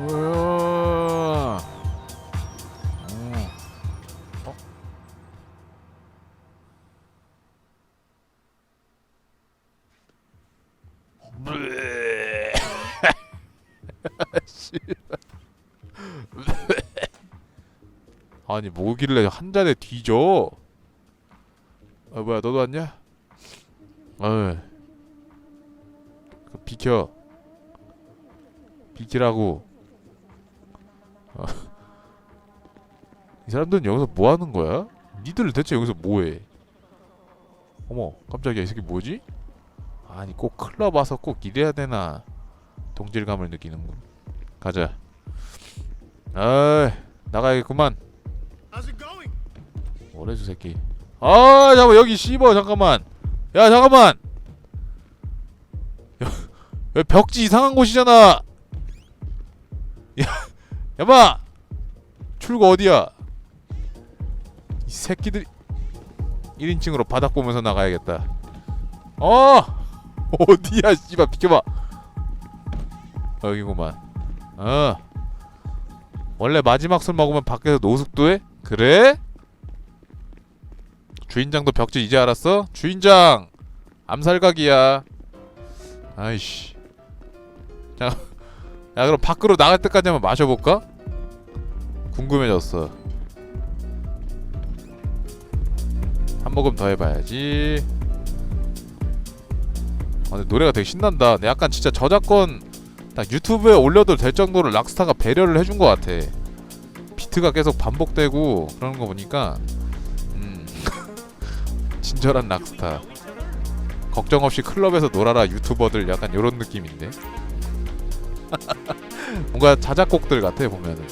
어. 어? 아니 뭐길래 한 잔에 뒤져? 아 뭐야 너도 왔냐? 어이 그 비켜 비키라고 이 사람들은 여기서 뭐 하는 거야? 니들 대체 여기서 뭐해? 어머 깜짝이야. 이 새끼 뭐지? 아니 꼭 클럽 와서 꼭 이래야 되나? 동질감을 느끼는군. 가자. 아이 나가야겠구만? 뭐래저 새끼. 아 잠깐 여기 씹어 잠깐만. 야 잠깐만. 야, 야 벽지 이상한 곳이잖아. 야 야마 출구 어디야 이 새끼들 1인칭으로 바닥 보면서 나가야겠다. 어! 어디야 씨발. 비켜봐. 여기구만. 어. 원래 마지막 술 먹으면 밖에서 노숙도 해? 그래? 주인장도 벽지 이제 알았어? 주인장! 암살각이야. 아이씨. 자, 야 그럼 밖으로 나갈 때까지 한번 마셔볼까? 궁금해졌어 모금 더 해봐야지. 아 근데 노래가 되게 신난다. 근데 약간 진짜 저작권 딱 유튜브에 올려도 될 정도로 락스타가 배려를 해준 것 같아. 비트가 계속 반복되고 그러는 거 보니까 음 친절한 락스타. 걱정 없이 클럽에서 놀아라 유튜버들. 약간 요런 느낌인데. 뭔가 자작곡들 같아 보면은.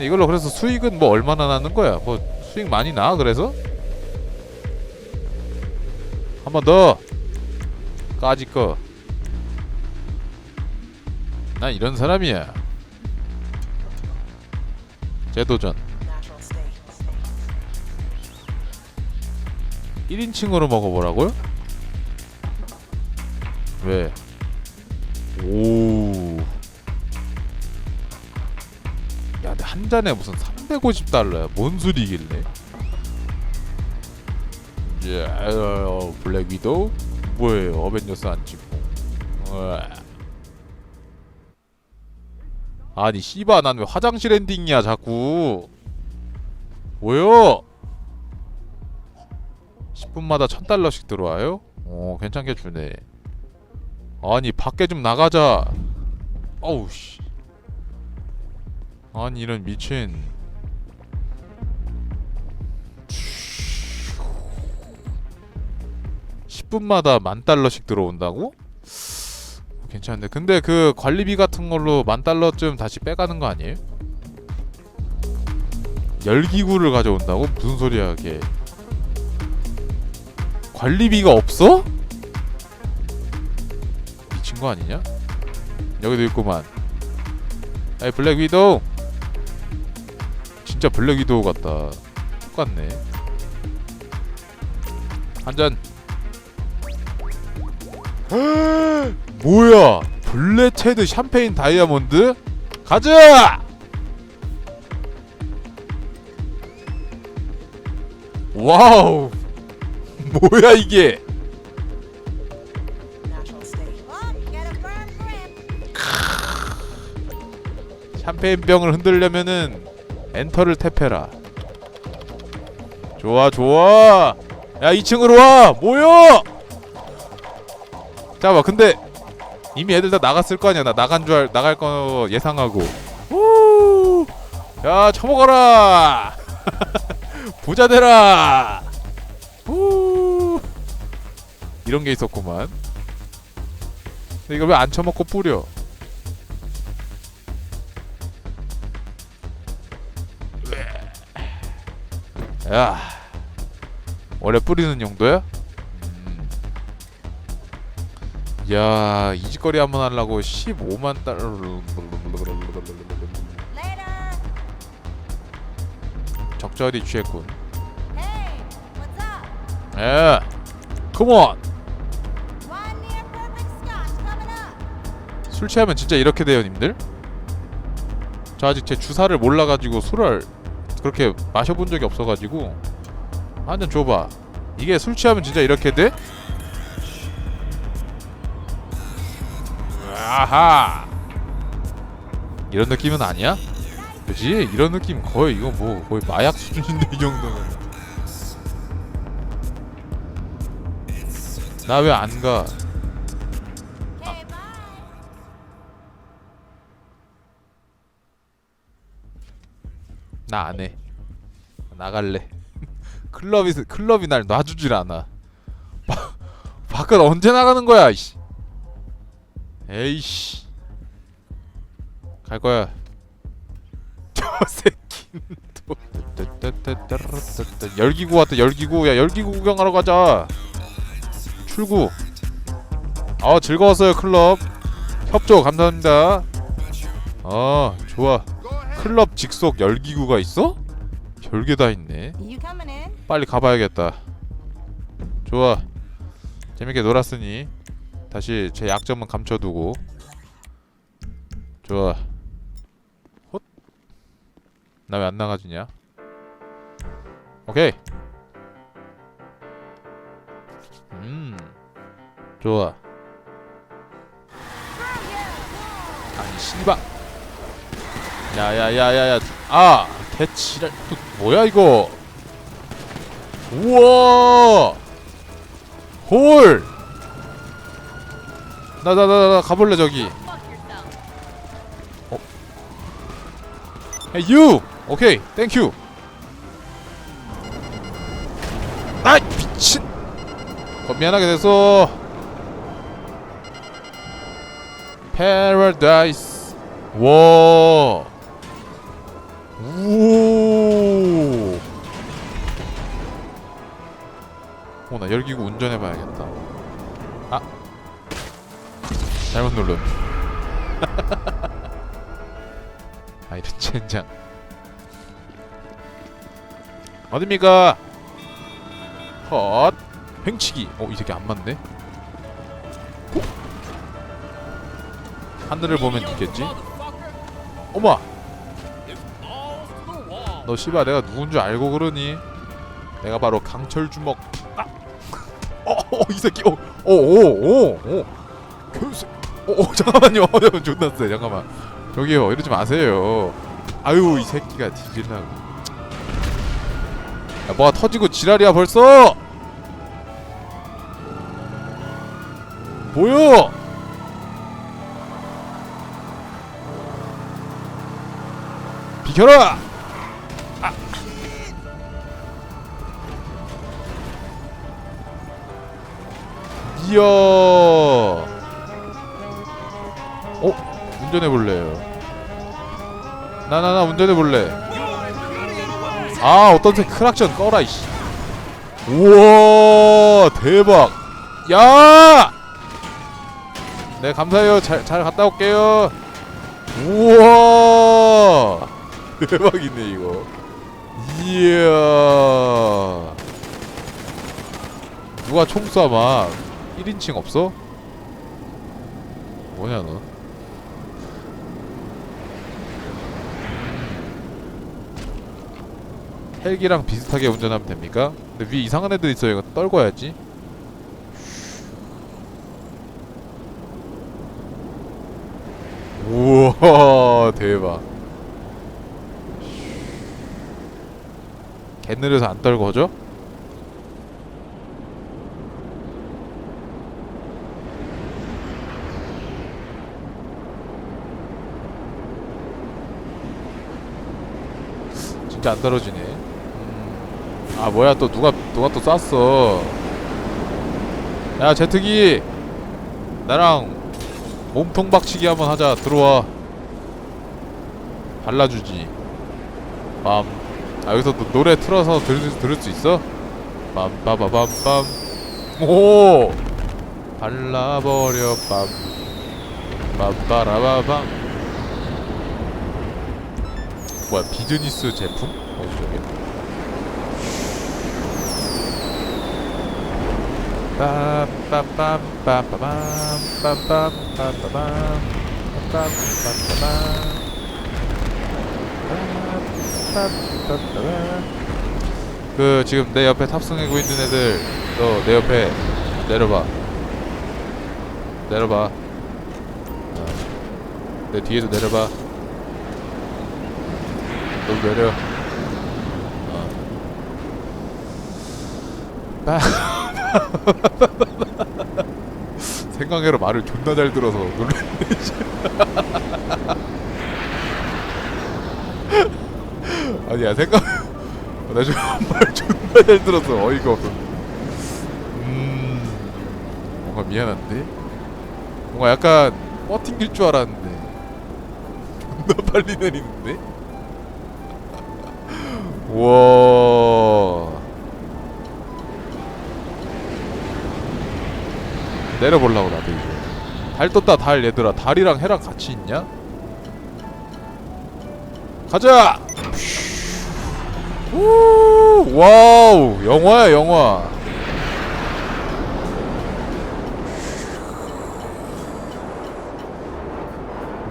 이걸로 그래서 수익은 뭐 얼마나 나는 거야. 뭐 수익 많이 나 그래서 한 번 더 까짓 거 난 이런 사람이야 재도전 natural state. 1인칭으로 먹어보라고요? 왜? 오. 야, 근데 한 잔에 무슨 350달러야? 뭔 소리길래? 예, 어, 블랙 위도우? 뭐예요? 어벤져스 안 찍고. 으아. 아니, 씨바, 난 왜 화장실 엔딩이야, 자꾸. 뭐요? 10분마다 1000달러씩 들어와요? 어 괜찮게 주네 아니 밖에 좀 나가자 어우 씨 아니 이런 미친 10분마다 만 달러씩 들어온다고? 괜찮은데 근데 그 관리비 같은 걸로 만 달러쯤 다시 빼가는 거 아니에요? 열기구를 가져온다고? 무슨 소리야 그게 관리비가 없어? 미친 거 아니냐? 여기도 있구만. 아이 블랙 위도우. 진짜 블랙 위도우 같다. 똑같네. 한 잔. 뭐야? 블레체드 샴페인 다이아몬드? 가자! 와우. 뭐야 이게? Natural state. Oh, get a firm grip. 샴페인 병을 흔들려면은 엔터를 탭해라. 좋아 좋아. 야 2층으로 와. 모여. 잠깐만 근데 이미 애들 다 나갔을 거 아니야. 나 나간 줄 알, 나갈 거 예상하고. 우. 야 처먹어라. 부자 되라. 우. 이런 게 있었구만. 근데 이걸 왜 안 처먹고 뿌려? 야 원래 뿌리는 용도야? 야 이 짓거리 한번 하려고 15만 달러. 적절히 취했군 up? 예 컴온. 술 취하면 진짜 이렇게 돼요 님들 저 아직 제 주사를 몰라가지고 술을 그렇게 마셔본 적이 없어가지고 한 잔 줘봐 이게 술 취하면 진짜 이렇게 돼? 아하 이런 느낌은 아니야? 그지? 이런 느낌 거의 이거 뭐 거의 마약 수준인데 이 정도면 나 왜 안 가? Okay, bye. 나안 해. 나갈래. 클럽이 클럽이 날 놔주질 않아. 바, 바깥 언제 나가는 거야? 이씨. 에이씨. 갈 거야. 저 새끼는 또. 열기구 왔다 열기구 야 열기구 구경하러 가자. 출구. 아 즐거웠어요 클럽. 협조 감사합니다. 아 좋아. 클럽 직속 열기구가 있어? 별게 다 있네. 빨리 가봐야겠다. 좋아. 재밌게 놀았으니 다시 제 약점은 감춰두고. 좋아. 헛. 나 왜 안 나가지냐? 오케이. 음. 좋아. 아니 씨발. 야야야야야. 아 대치랄 또 뭐야 이거? 우와! 홀! 나 나 나 나 가볼래 저기. 어? Hey! 오케이, 땡큐. 아 미친. 어, 미안하게 돼서. Paradise. 와. 우. 어, 나 열기구 운전해봐야겠다. 아, 잘못 눌렀. 아 이런 젠장. 어딥니까? 헛. 횡치기. 어, 이 새끼 안 맞네. 하늘을 보면 있겠지? 어머. 너 씨발 내가 누군 줄 알고 그러니? 내가 바로 강철 주먹. 아! 어, 어, 이 새끼. 어, 어, 어, 어, 어. 교수. 어, 어, 잠깐만요. 어, 형 존나 세. 잠깐만. 저기요, 이러지 마세요. 아유, 이 새끼가 뒤질라고. 야, 뭐가 터지고 지랄이야 벌써. 보여. 비켜라. 이야. 운전해 볼래요. 나나나 운전해 볼래. 아 어떤 새 크락션 꺼라 이씨. 우와 대박. 야. 네 감사해요. 잘 잘 갔다 올게요. 우와 대박이네 이거. 이야. 누가 총 쏴, 막. 1인칭 없어? 뭐냐, 너? 헬기랑 비슷하게 운전하면 됩니까? 근데 위에 이상한 애들 있어요. 이거 떨궈야지. 우와, 대박. 개 느려서 안 떨궈져? 진짜 안 떨어지네. 음. 아 뭐야 또 누가 누가 또 쐈어. 야 제트기 나랑 몸통 박치기 한번 하자. 들어와. 발라주지. 빰. 아 여기서 또 노래 틀어서 들, 들을 수 있어? 빰빠바밤빰. 오. 발라버려 빰. 빰빠라바밤. 뭐야 비즈니스 제품? 어디 저게? 그 지금 내 옆에 탑승하고 있는 애들 너 내 옆에 내려봐 내려봐 어. 내 뒤에도 내려봐 너도 내려 어. 빠- 생각외로 말을 존나 잘 들어서 놀랐네 씨. 아니야 생각 나 지금 말 존나 잘 들어서 어이가 없어. 음 뭔가 미안한데? 뭔가 약간 뻗팅길 줄 알았는데. 존나 빨리 내리는데? 우와 내려보려고 나도 이제. 달 떴다 달 얘들아. 달이랑 해랑 같이 있냐? 가자! 우 와우. 영화야 영화.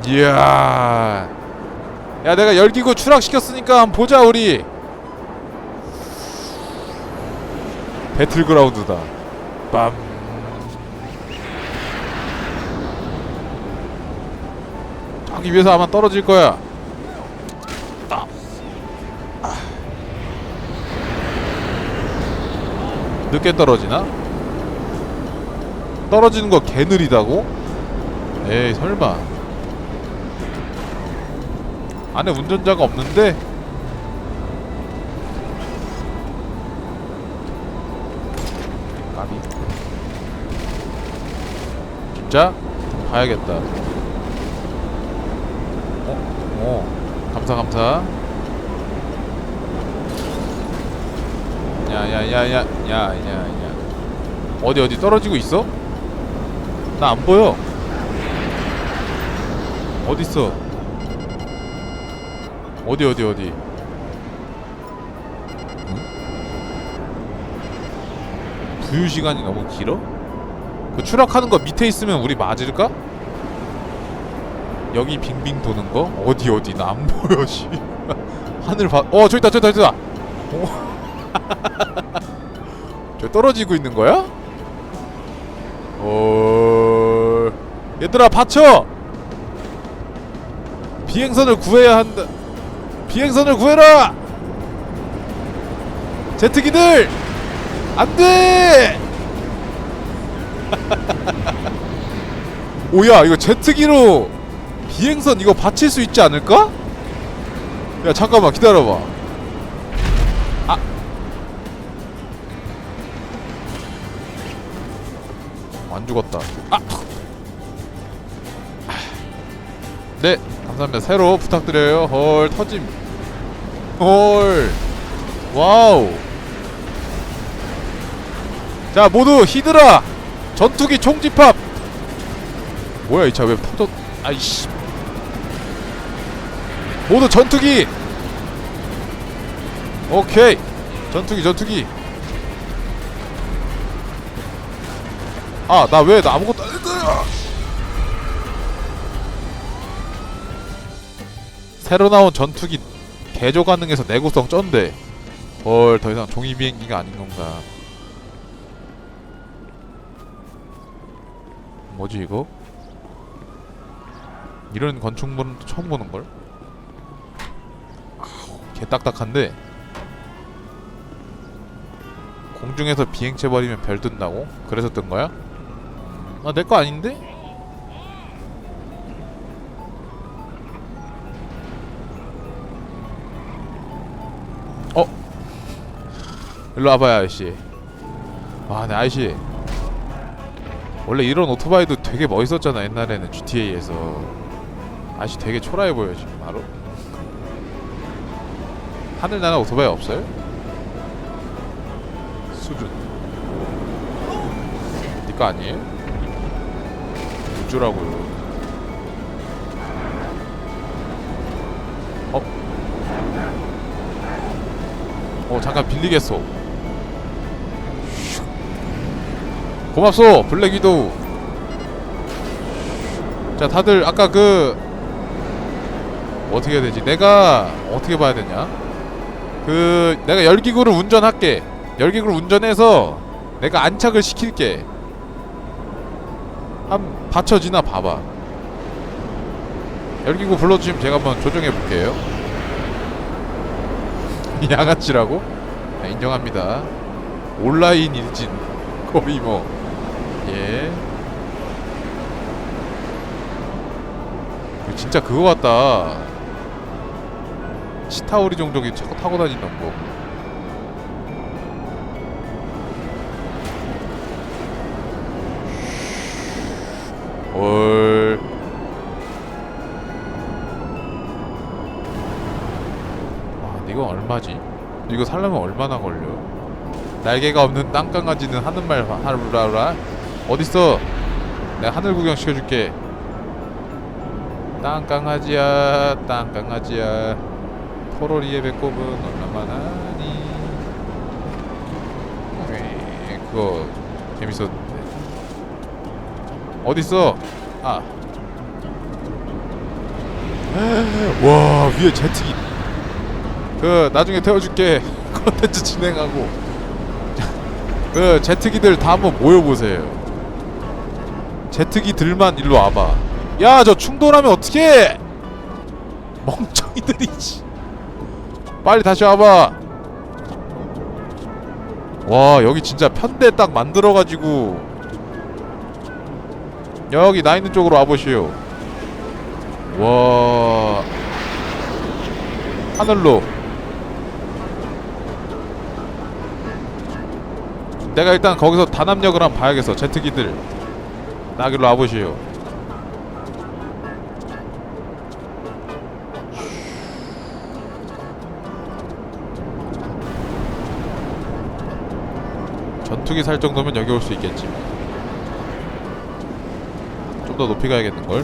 이야. 야 내가 열기구 추락시켰으니까 한번 보자 우리. 배틀그라운드다. 빰 저기 위에서 아마 떨어질 거야. 늦게 떨어지나? 떨어지는 거 개 느리다고? 에이 설마 안에 운전자가 없는데? 까비 진짜? 가야겠다 어? 어 감사 감사 야야야야 야 야 야 어디 어디 떨어지고 있어? 나 안 보여 어디 있어? 어디 어디 어디? 응? 부유 시간이 너무 길어? 그 추락하는 거 밑에 있으면 우리 맞을까? 여기 빙빙 도는 거? 어디 어디 나 안 보여 씨. 하늘 봐. 어 저기 있다 저기 있다 저기 있다. 어. 저 떨어지고 있는 거야? 어. 얘들아 받쳐. 비행선을 구해야 한다. 비행선을 구해라. 제트기들 안 돼. 오야 이거 제트기로 비행선 이거 받칠 수 있지 않을까? 야 잠깐만 기다려봐. 아. 안 죽었다. 아! 네 감사합니다. 새로 부탁드려요. 헐 터짐. 헐. 와우. 자 모두 히드라 전투기 총집합. 뭐야 이 차 왜 터졌 아이씨 모두 전투기. 오케이. 전투기 전투기. 아 나왜나 아무것도 새로 나온 전투기 개조 가능해서 내구성 쩐대. 헐더 이상 종이 비행기가 아닌 건가. 뭐지 이거? 이런 건축물은 또 처음 보는 걸. 개 딱딱한데 공중에서 비행체 버리면 별 뜬다고? 그래서 뜬 거야? 아 내 거 아닌데? 어? 일로 와봐요 아저씨 아 네 아저씨 원래 이런 오토바이도 되게 멋있었잖아 옛날에는 GTA에서 아저씨 되게 초라해 보여 지금 바로 하늘나라 오토바이 없어요? 수준 니거 아니에요? 우주라고요 어? 어 잠깐 빌리겠어 고맙소 블랙 위도우 자 다들 아까 그 어떻게 해야 되지? 내가 어떻게 봐야 되냐? 그 내가 열기구를 운전할게. 열기구를 운전해서 내가 안착을 시킬게. 한 받쳐지나 봐봐. 열기구 불러주시면 제가 한번 조정해 볼게요. 양아치라고? 네, 인정합니다. 온라인 일진 거의 뭐 예. 이거 진짜 그거 같다. 치타오리 종족이 자꾸 타고 다니는 거. 헐. 와, 근데 이거 얼마지? 이거 살려면 얼마나 걸려? 날개가 없는 땅강아지는 하는 말 하루라라. 어딨어? 내가 하늘 구경 시켜줄게. 땅강아지야, 땅강아지야. 포로리의 배꼽은 얼마만하니? 네, 그거 재밌었는데. 어딨어? 아. 와 위에 제트기. 그 나중에 태워줄게. 컨텐츠 진행하고. 그 제트기들 다 한번 모여보세요. 제트기들만 일로 와봐. 야 저 충돌하면 어떡해? 멍청이들이 씨. 빨리 다시 와봐. 와 여기 진짜 편대 딱 만들어가지고 여기 나 있는 쪽으로 와보시오. 와 하늘로. 내가 일단 거기서 단합력을 한번 봐야겠어. 제트기들 나길로 와보시오. 전투기 살 정도면 여기 올 수 있겠지. 좀 더 높이 가야겠는 걸.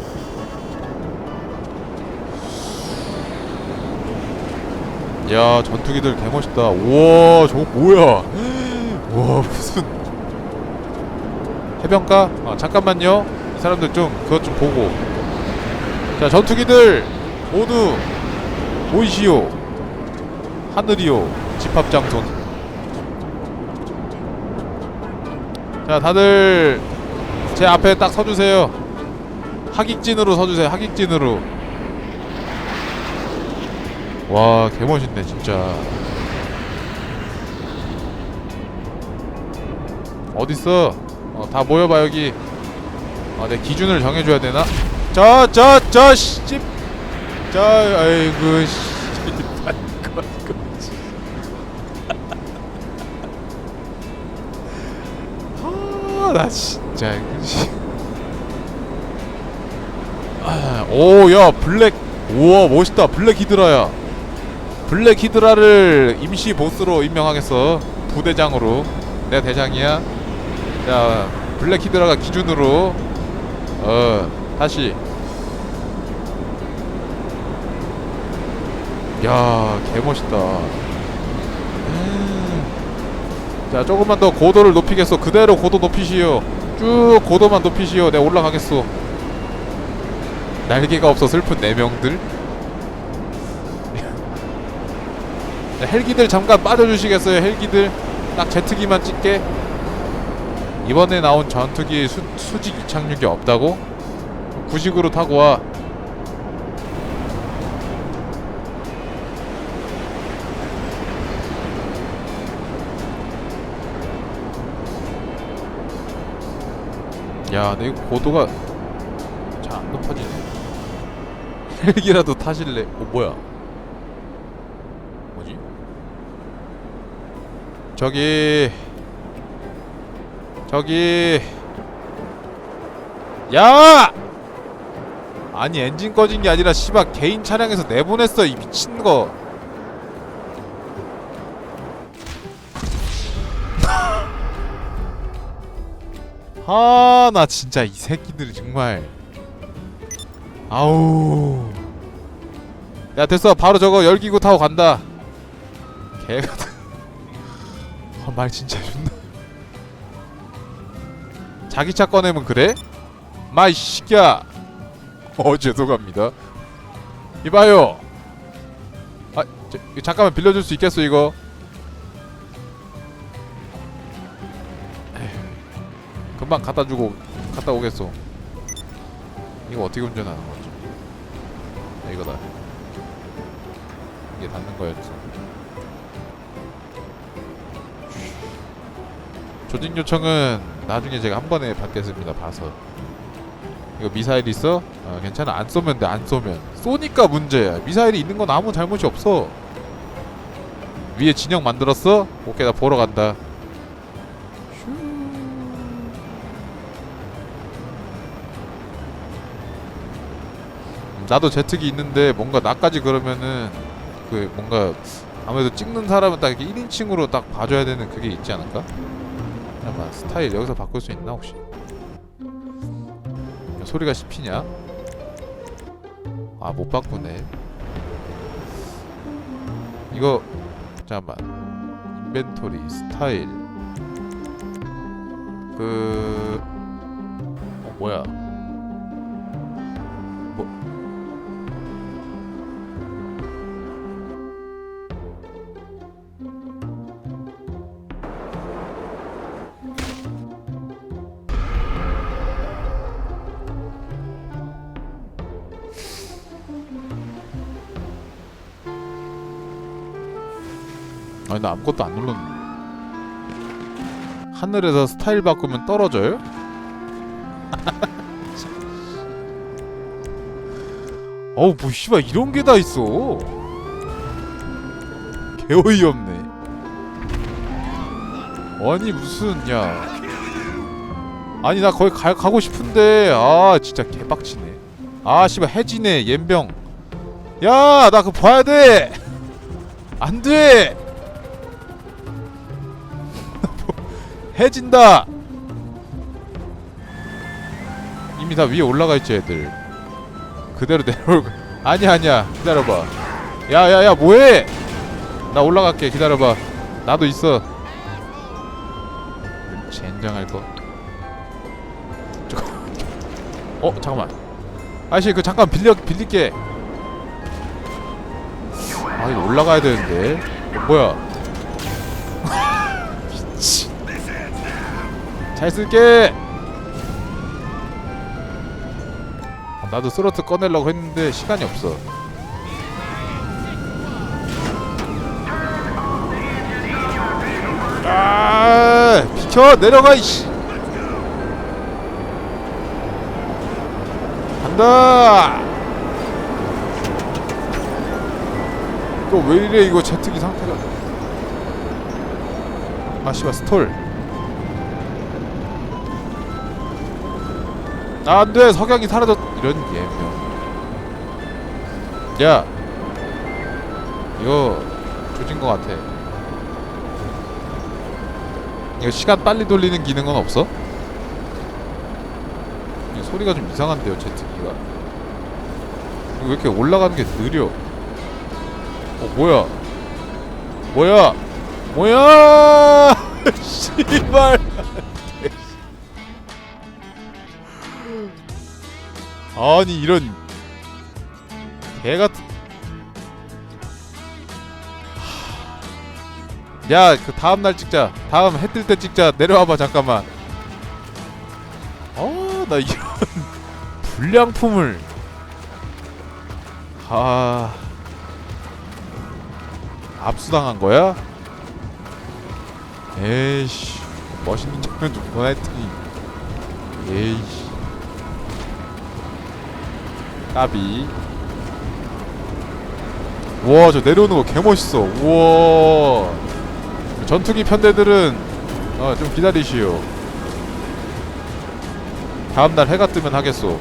야 전투기들 개멋있다. 우와 저거 뭐야? 와 무슨 해변가? 아 잠깐만요. 이 사람들 좀 그것 좀 보고. 자 전투기들 모두 보이시오. 하늘이요. 집합장소 자 다들 제 앞에 딱 서주세요. 하객진으로 서주세요. 하객진으로. 와 개멋있네 진짜. 어딨어? 어, 다 모여봐 여기. 아, 내 기준을 정해줘야 되나? 저 저 저 씨집. 저 아이고 씨 나 진짜 이거 씨. 아, 오, 야, 블랙. 우와, 멋있다. 블랙 히드라야. 블랙 히드라를 임시 보스로 임명하겠어. 부대장으로. 내가 대장이야. 자, 블랙 히드라가 기준으로. 어, 다시. 야, 개멋있다. 음. 자 조금만 더 고도를 높이겠어 그대로 고도 높이시오. 쭉 고도만 높이시오. 내가 올라가겠소. 날개가 없어 슬픈 네 명들. 헬기들 잠깐 빠져주시겠어요 헬기들? 딱 제트기만 찍게. 이번에 나온 전투기 수, 수직 이착륙이 없다고? 구식으로 타고 와 야, 근데 이거 고도가 잘 안 높아지네. 헬기라도 타실래? 어, 뭐야? 뭐지? 저기, 저기, 야! 아니 엔진 꺼진 게 아니라 씨발 개인 차량에서 내보냈어 이 미친 거. 아, 나 진짜 이 새끼들 정말. 아우. 야, 됐어. 바로 저거 열기구 타고 간다. 개 같은. 아, 말 진짜 존나. 자기 차 꺼내면 그래? 마이 새끼야. 어, 죄송합니다. 이봐요. 아, 저, 잠깐만 빌려줄 수 있겠어 이거? 금방 갖다 주고 갔다 오겠어. 이거 어떻게 운전하는 거지? 아, 이거다. 이게 닿는 거였어. 조직 요청은 나중에 제가 한 번에 받겠습니다. 봐서. 이거 미사일 있어? 아, 괜찮아. 안 쏘면 돼. 안 쏘면. 쏘니까 문제야. 미사일이 있는 건 아무 잘못이 없어. 위에 진영 만들었어? 오케이 나 보러 간다. 나도 제특이 있는데 뭔가 나까지 그러면은 그 뭔가 아무래도 찍는 사람은 딱 이렇게 1인칭으로 딱 봐줘야 되는 그게 있지 않을까? 잠깐만 스타일 여기서 바꿀 수 있나 혹시? 소리가 씹히냐? 아 못 바꾸네 이거 잠깐만 인벤토리 스타일 그... 어 뭐야 뭐... 아니 나 아무것도 안 눌렀는데 하늘에서 스타일 바꾸면 떨어져요? 어우 뭐 씨발 이런 게 다 있어. 개어이 없네. 아니 무슨 야. 아니 나 거기 가, 가고 싶은데. 아 진짜 개빡치네. 아 씨발 해지네 옌병. 야 나 그거 봐야 돼! 안돼 해진다. 이미 다 위에 올라가 있지 애들. 그대로 내려올 거. 아니야 아니야. 기다려봐. 야야야 뭐해? 나 올라갈게. 기다려봐. 나도 있어. 젠장할 거. 어 잠깐만. 아저씨 그 잠깐 빌려 빌릴게. 아 이거 올라가야 되는데. 어, 뭐야 잘 쓸게. 아, 나도 스로트 꺼내려고 했는데 시간이 없어. 아, 비켜 내려가 이씨. 간다. 또 왜 이래 이거 제트기 상태가. 아 씨발 스톨. 아, 안 돼 석양이 사라졌 이런 예명 야 이거 조진 거 같아. 이거 시간 빨리 돌리는 기능은 없어? 소리가 좀 이상한데요 제트기가. 왜 이렇게 올라가는 게 느려? 어 뭐야? 뭐야? 뭐야? 씨발 아니 이런 개 같은 야 그 다음 날 찍자. 다음 해 뜰 때 찍자. 내려와봐 잠깐만. 어나 이런 불량품을. 아. 압수당한 거야? 에이씨 멋있는 장면 좀 보냈더니. 에이씨 까비. 우와 저 내려오는 거 개멋있어. 우와. 전투기 편대들은 어 좀 기다리시오. 다음날 해가 뜨면 하겠소.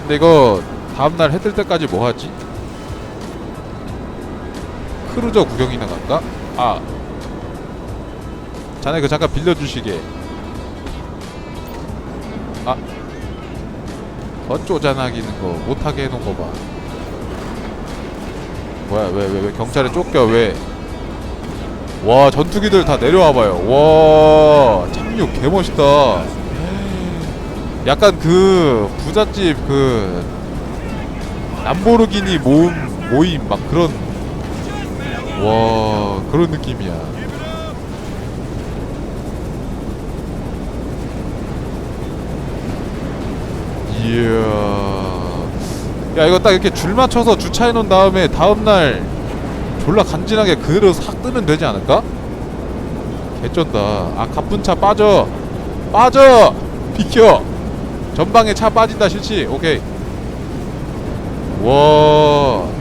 근데 이거 다음날 해 뜰 때까지 뭐 하지? 크루저 구경이나 갈까? 아. 자네 그 잠깐 빌려주시게 더 쪼잔하기는 거 못하게 해놓은 거 봐. 뭐야 왜 왜 왜 경찰에 쫓겨 왜? 와 전투기들 다 내려와봐요. 와 착륙 개 멋있다. 약간 그 부잣집 그 람보르기니 모임 모임 막 그런 와 그런 느낌이야. 이야. 야 이거 딱 이렇게 줄 맞춰서 주차해 놓은 다음에 다음 날 졸라 간지나게 그대로 싹 뜨면 되지 않을까? 개쩐다. 아 가쁜 차 빠져. 빠져. 비켜. 전방에 차 빠진다 실시. 오케이. 와.